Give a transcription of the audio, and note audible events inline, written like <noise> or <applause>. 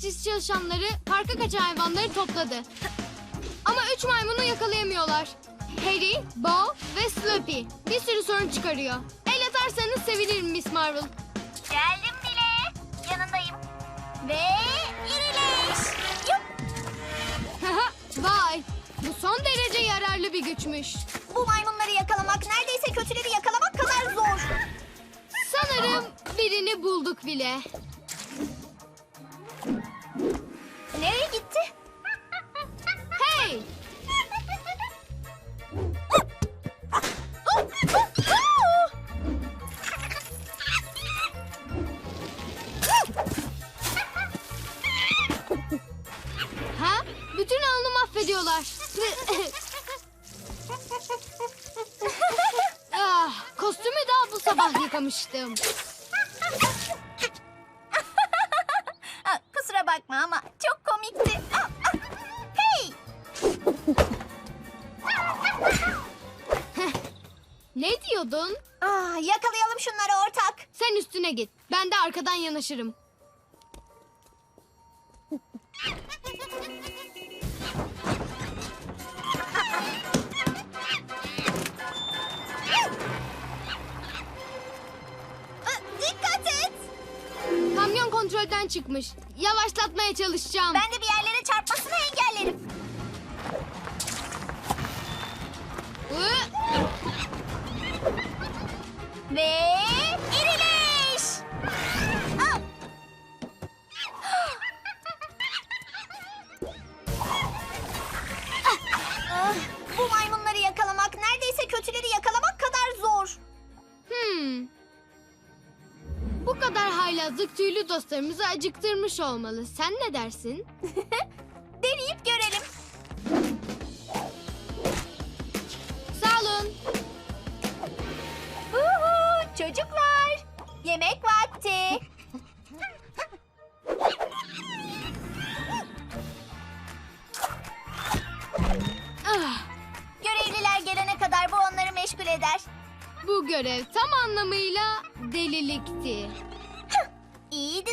bahçesi çalışanları parka kaçan hayvanları topladı. Ama üç maymunu yakalayamıyorlar. Harry, Bo ve Sloopy bir sürü sorun çıkarıyor. El atarsanız sevinirim Miss Marvel. Geldim bile. Yanındayım. Ve irileş. Yup. <laughs> Vay, bu son derece yararlı bir güçmüş. Bu maymunları yakalamak neredeyse kötüleri yakalamak kadar zor. Sanırım birini bulduk bile. Alanı mahvediyorlar. <laughs> ah, kostümü daha bu sabah yıkamıştım. Aa, Kusura bakma ama çok komikti. Aa, aa. Hey! Ne diyordun? Aa, yakalayalım şunları ortak. Sen üstüne git. Ben de arkadan yanaşırım. Kontrolden çıkmış. Yavaşlatmaya çalışacağım. Ben de bir yerlere çarpmasını engellerim. Ve irileş. Aa! Ah, Bu maymunları Bu kadar haylazlık tüylü dostlarımızı acıktırmış olmalı. Sen ne dersin? <laughs> Deneyip görelim. Sağ olun. Uhu, çocuklar, yemek vakti. Ah, Görevliler gelene kadar bu onları meşgul eder. Bu görev tam anlamıyla delilikti. İyiydi.